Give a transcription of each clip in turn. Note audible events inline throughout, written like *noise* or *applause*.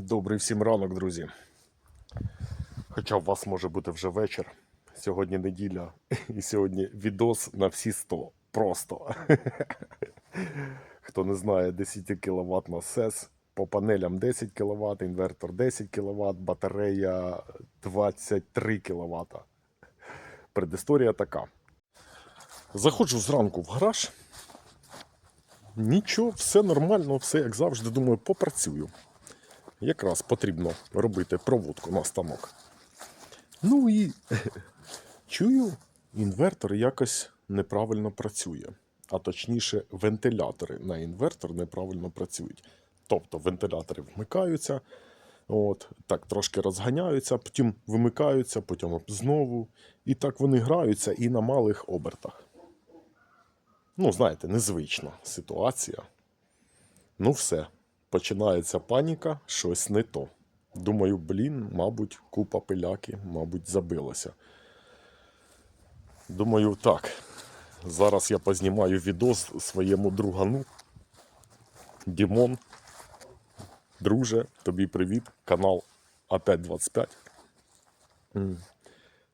Добрий всім ранок, друзі. Хоча у вас може бути вже вечір. Сьогодні неділя, *laughs* і сьогодні відос на всі 100. Просто. *laughs* Хто не знає, 10 кВт на СЕС, по панелям 10 кВт, інвертор 10 кВт, батарея 23 кВт. Предісторія така. Заходжу зранку в гараж. Нічого, все нормально, все як завжди. Думаю, попрацюю якраз потрібно робити проводку на станок. Ну і *laughs* чую, інвертор якось неправильно працює. А точніше, вентилятори на інвертор неправильно працюють. Тобто вентилятори вмикаються, от, так трошки розганяються, потім вимикаються, потім знову. І так вони граються і на малих обертах. Ну, знаєте, незвична ситуація. Ну, все. Починається паніка, щось не то. Думаю, блін, мабуть, купа пиляки, мабуть, забилася. Думаю, так. Зараз я познімаю відос своєму другану. Дімон. Друже, тобі привіт. Канал А525.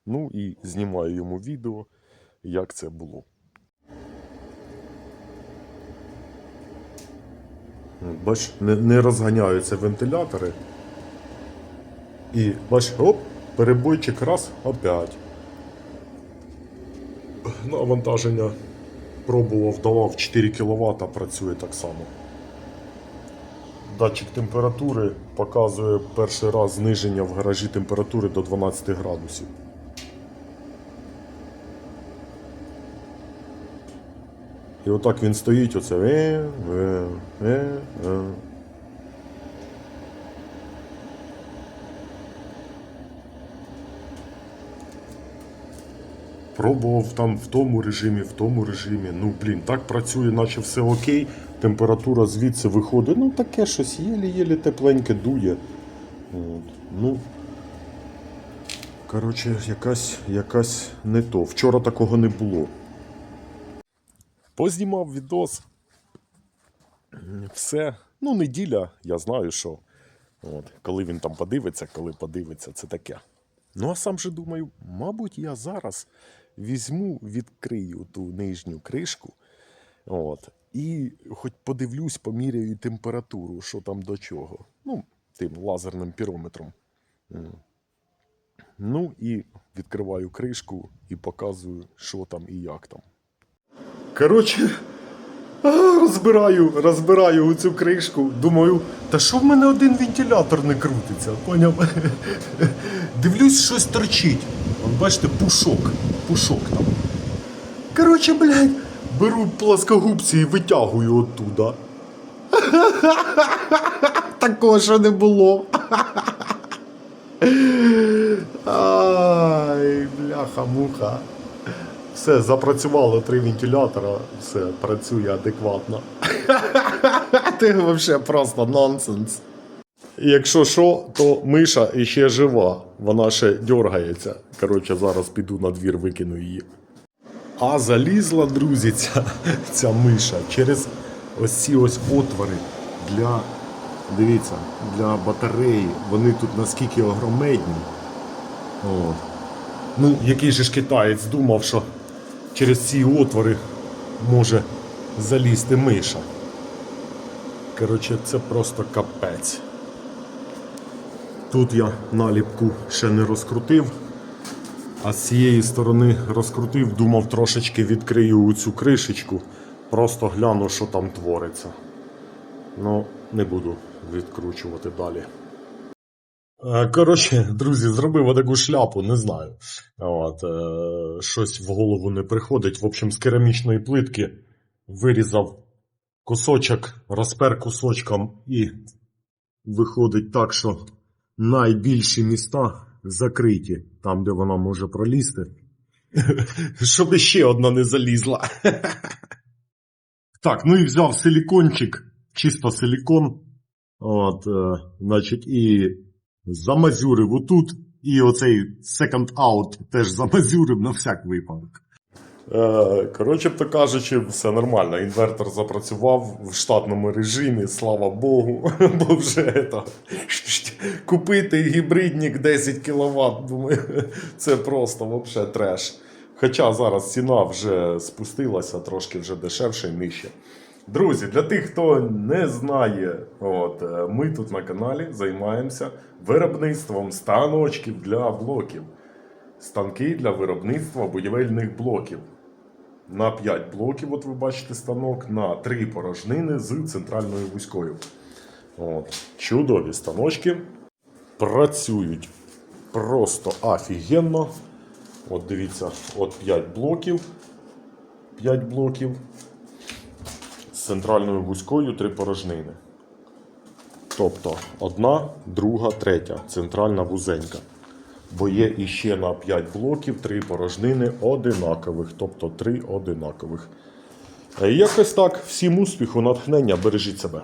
Ну і знімаю йому відео, як це було. Бач, не, не розганяються вентилятори. І бач, оп, перебойчик раз, опять. Навантаження пробував, давав 4 кВт, працює так само. Датчик температури показує перший раз зниження в гаражі температури до 12 градусів. І отак він стоїть, оце. Е, е, е, е. Пробував там в тому режимі, в тому режимі. Ну, блін, так працює, наче все окей. Температура звідси виходить. Ну, таке щось єлі-єлі тепленьке дує. От. Ну, коротше, якась, якась не то. Вчора такого не було. Познімав відос. Все. Ну, неділя, я знаю, що. От, коли він там подивиться, коли подивиться, це таке. Ну, а сам же думаю, мабуть, я зараз візьму, відкрию ту нижню кришку. От, і хоч подивлюсь, поміряю температуру, що там до чого. Ну, тим лазерним пірометром. Ну і відкриваю кришку і показую, що там і як там. Коротше, розбираю, розбираю цю кришку. Думаю, та що в мене один вентилятор не крутиться, поняв? *laughs* Дивлюсь, щось торчить. От бачите, пушок. Пушок там. Коротше, блядь, беру плоскогубці і витягую оттуда. *laughs* Такого ще не було. *laughs* Ай, бляха-муха. Все, запрацювало три вентилятора, все, працює адекватно. *laughs* Ти взагалі просто нонсенс. Якщо що, то миша іще жива, вона ще дергається. Коротше, зараз піду на двір, викину її. А залізла, друзі, ця, ця миша через ось ці ось отвори для, дивіться, для батареї. Вони тут наскільки огромедні. От. Ну, який же ж китаєць думав, що через ці отвори може залізти миша. Коротше, це просто капець. Тут я наліпку ще не розкрутив, а з цієї сторони розкрутив, думав трошечки відкрию цю кришечку, просто гляну, що там твориться. Ну, не буду відкручувати далі. Е, Коротше, друзі, зробив таку шляпу, не знаю. От, е, щось в голову не приходить. В общем, з керамічної плитки вирізав кусочок, розпер кусочком і виходить так, що найбільші міста закриті, там, де вона може пролізти. *laughs* Щоб ще одна не залізла. *laughs* Так, ну і взяв силікончик, чисто силікон. От, е, значить, і замазюрив отут, і оцей second out теж замазюрив на всяк випадок. Е, Коротше то кажучи, все нормально. Інвертор запрацював в штатному режимі, слава Богу. *laughs* Бо вже та, *laughs* купити гібридник 10 кВт, думаю, *laughs* це просто вообще треш. Хоча зараз ціна вже спустилася трошки вже дешевше і нижче. Друзі, для тих, хто не знає, от, е, ми тут на каналі займаємося виробництвом станочків для блоків. Станки для виробництва будівельних блоків. На 5 блоків, от ви бачите станок, на 3 порожнини з центральною вузькою. От. Чудові станочки. Працюють просто офігенно. От дивіться, от 5 блоків. 5 блоків. Центральною вузькою три порожнини. Тобто одна, друга, третя. Центральна вузенька. Бо є іще на 5 блоків три порожнини одинакових, тобто 3 одинакових. Е, Якось так. Всім успіху, натхнення, бережіть себе.